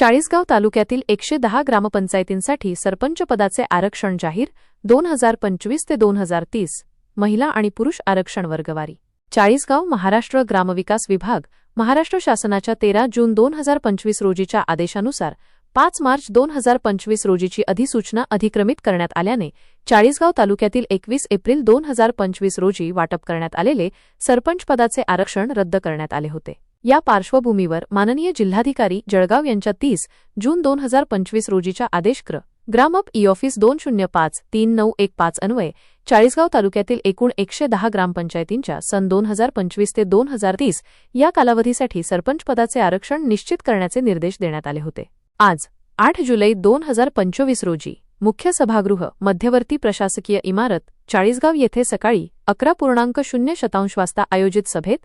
चाळीसगाव तालुक्यातील एकशे दहा ग्रामपंचायतींसाठी सरपंच पदाचे आरक्षण जाहीर दोन हजार पंचवीस ते दोन हजार तीस महिला आणि पुरुष आरक्षण वर्गवारी. चाळीसगाव महाराष्ट्र ग्रामविकास विभाग महाराष्ट्र शासनाच्या तेरा जून दोन हजार पंचवीस रोजीच्या आदेशानुसार पाच मार्च दोन हजार पंचवीस रोजीची अधिसूचना अधिक्रमित करण्यात आल्याने चाळीसगाव तालुक्यातील एकवीस एप्रिल दोन हजार पंचवीस रोजी वाटप करण्यात आलेले सरपंच पदाचे आरक्षण रद्द करण्यात आले होते. या पार्श्वभूमीवर माननीय जिल्हाधिकारी जळगाव यांच्या तीस जून दोन हजार पंचवीस रोजीच्या आदेशक्र ग्रामप ई ऑफिस दोन शून्य पाच तीन नऊ एक पाच अन्वये चाळीसगाव तालुक्यातील एकूण एकशे दहा ग्रामपंचायतींच्या सन दोन हजार पंचवीस ते दोन हजार तीस या कालावधीसाठी सरपंच पदाचे आरक्षण निश्चित करण्याचे निर्देश देण्यात आले होते. आज आठ जुलै दोन हजार पंचवीस रोजी मुख्य सभागृह मध्यवर्ती प्रशासकीय इमारत चाळीसगाव येथे सकाळी अकरा पूर्णांक शून्य शतांश वाजता आयोजित सभेत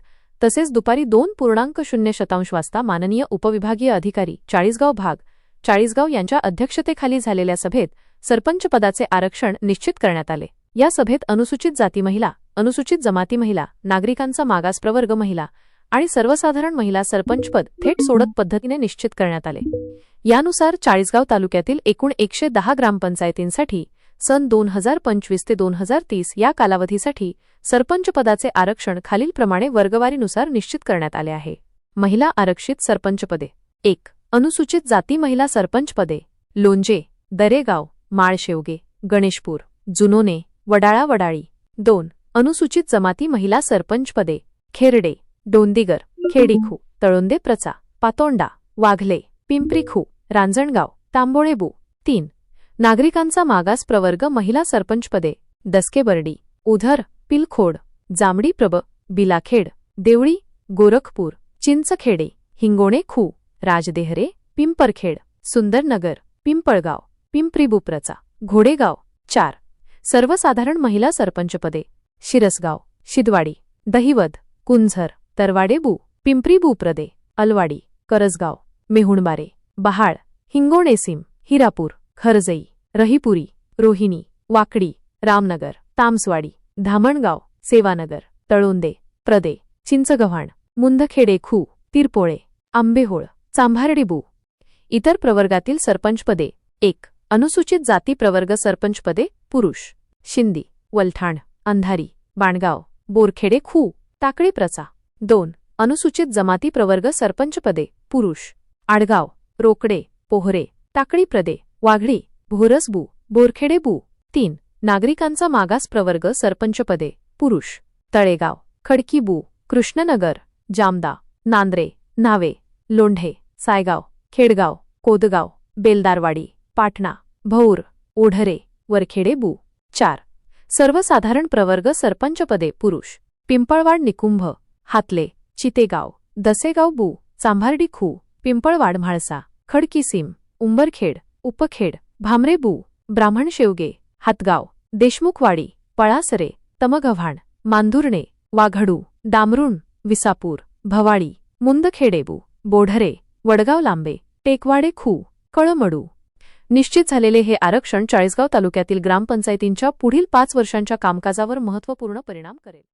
तसेच दुपारी दोन पूर्णांक शून्य शतांश वाजता माननीय उपविभागीय अधिकारी चाळीसगाव भाग चाळीसगाव यांच्या अध्यक्षतेखाली झालेल्या सभेत सरपंच पदाचे आरक्षण निश्चित करण्यात आले. या सभेत अनुसूचित जाती महिला अनुसूचित जमाती महिला नागरिकांचा मागास प्रवर्ग महिला आणि सर्वसाधारण महिला सरपंचपद थेट सोडत पद्धतीने निश्चित करण्यात आले. यानुसार चाळीसगाव तालुक्यातील एकूण एकशे दहा ग्रामपंचायतींसाठी सन दोन हजार पंचवीस ते दोन हजार तीस या कालावधीसाठी सरपंच पदाचे आरक्षण खालीलप्रमाणे वर्गवारीनुसार निश्चित करण्यात आले आहे. महिला आरक्षित सरपंचपदे. एक. अनुसूचित जाती महिला सरपंचपदे. लोंजे दरेगाव माळशेवगे गणेशपूर जुनोने वडाळा वडाळी. दोन. अनुसूचित जमाती महिला सरपंचपदे. खेरडे डोंदिगर खेडीखू तळोंदे प्रचा पातोंडा वाघले पिंपरीखू रांजणगाव तांबोळेबू. तीन. नागरिकांचा मागास प्रवर्ग महिला सरपंचपदे. दसकेबर्डी. उधर पिलखोड. जांभडी प्रब बिलाखेड. देवळी गोरखपूर. चिंचखेडे. हिंगोणे खू. राजदेहरे. पिंपरखेड. सुंदरनगर. पिंपळगाव. पिंपरीबुप्रचा घोडेगाव. चार. सर्वसाधारण महिला सरपंचपदे. शिरसगाव. शिदवाडी. दहिवद. कुंझर. तरवाडेबू पिंपरीबुप्रदे अलवाडी. करसगाव. मेहुणबारे. बहाळ. हिंगोणेसीम हिरापूर. खरजई रहीपुरी रोहिणी वाकडी रामनगर तामसवाडी धामणगाव सेवानगर तळोंदे प्रदे चिंचगव्हाण मुंदखेडे खू तिरपोळे आंबेहोळ चांभारडीबू. इतर प्रवर्गातील सरपंचपदे. एक अनुसूचित जाती प्रवर्ग सरपंचपदे. पुरुष. शिंदी वलठाण अंधारी बाणगाव बोरखेडे खू टाकळी प्रचा. दोन अनुसूचित जमाती प्रवर्ग सरपंचपदे. पुरुष. आडगाव रोकडे पोहरे टाकळी प्रदे. वाघळी भोरसबू बोरखेडेबू तीन नागरिकांचा मागास प्रवर्ग सरपंचपदे पुरुष तळेगाव खडकीबू कृष्णनगर जामदा नांद्रे नावे लोंढे सायगाव खेडगाव कोदगाव बेलदारवाडी पाटणा भौर ओढरे वरखेडेबू चार सर्वसाधारण प्रवर्ग सरपंचपदे पुरुष पिंपळवाड निकुंभ हातले चितेगाव दसेगाव बू चांभार्डी खू पिंपळवाड म्हाळसा खडकीसीम उंबरखेड उपखेड भामरेबू ब्राह्मण शेवगे हातगाव देशमुखवाडी पळासरे तमगव्हाण मांधुर्णे वाघडू दामरुण विसापूर भवाळी मुंदखेडेबू बोढरे वडगाव लांबे टेकवाडे खू कळमडू. निश्चित झालेले हे आरक्षण चाळीसगाव तालुक्यातील ग्रामपंचायतींच्या पुढील पाच वर्षांच्या कामकाजावर महत्त्वपूर्ण परिणाम करेल.